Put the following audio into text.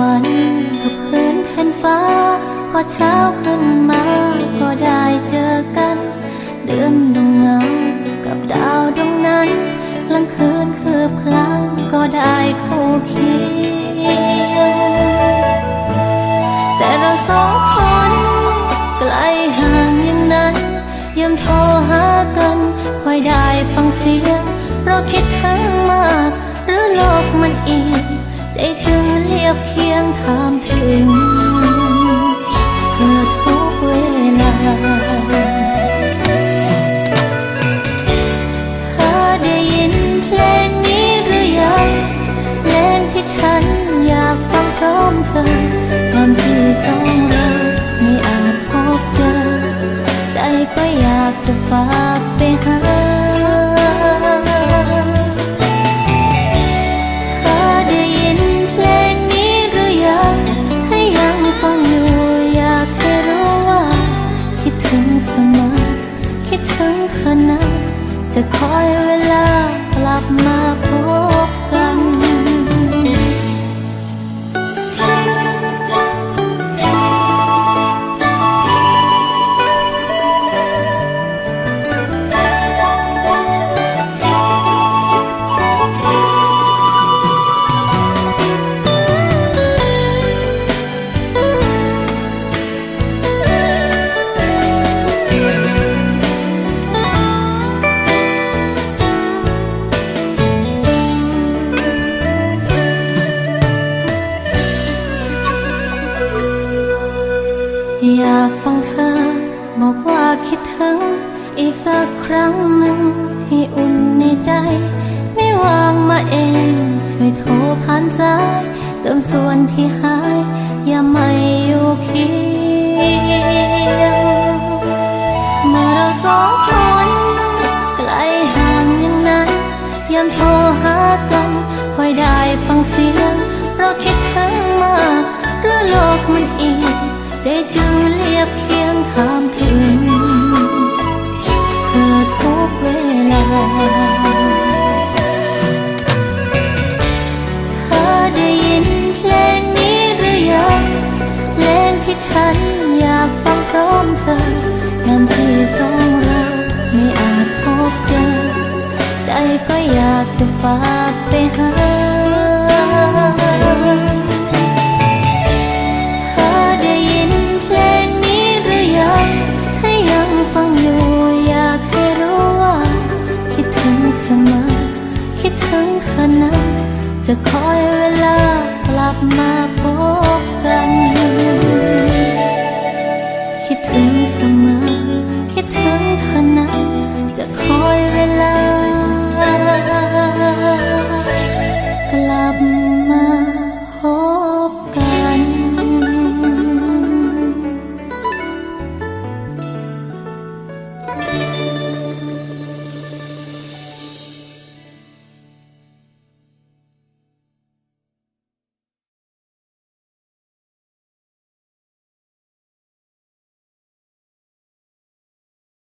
วันกับพื้นแผ่นฟ้า พอเช้าขึ้นมาก็ได้เจอกัน เดือนดวงเงากับดาวดวงนั้นกลางคืนคืบคลางก็ได้คู่เคียงแต่เราสองคนไกลห่างอย่างนั้นยังโทรหากันคอยได้ฟังเสียงเพราะคิดถึงมากหรือหลอ บเคียงถามถึงเพื่อทุกเวลาเธอได้ยินเพลงนี้หรือยังเพลงที่ฉันอยากฟังพร้อมเธอตอนที่สองเราไม่อาจพบเจอใจก็อยากจะฝากไปหา ดถึงเธอนะจะคอยเวลากลับมาพบ รั้งหนึ่งให้อุ่นในใจ ไม่วางมาเอง ช่วยโทรผ่านสาย เติมส่วนที่หาย อย่าไม่อยู่เคียงเมื่อเราสองคนไกลห่างย่างนั้นยามโทรหากัน คอยได้ฟังเสียง เพราะคิดถึงมากหรือโลกมันอีกใจจึง ฉันอยากฟังพร้อมเธอยามที่สองเราไม่อาจพบเจอ ใจก็อยากจะฝากไปหา จะคอยเวลากลับมาพบ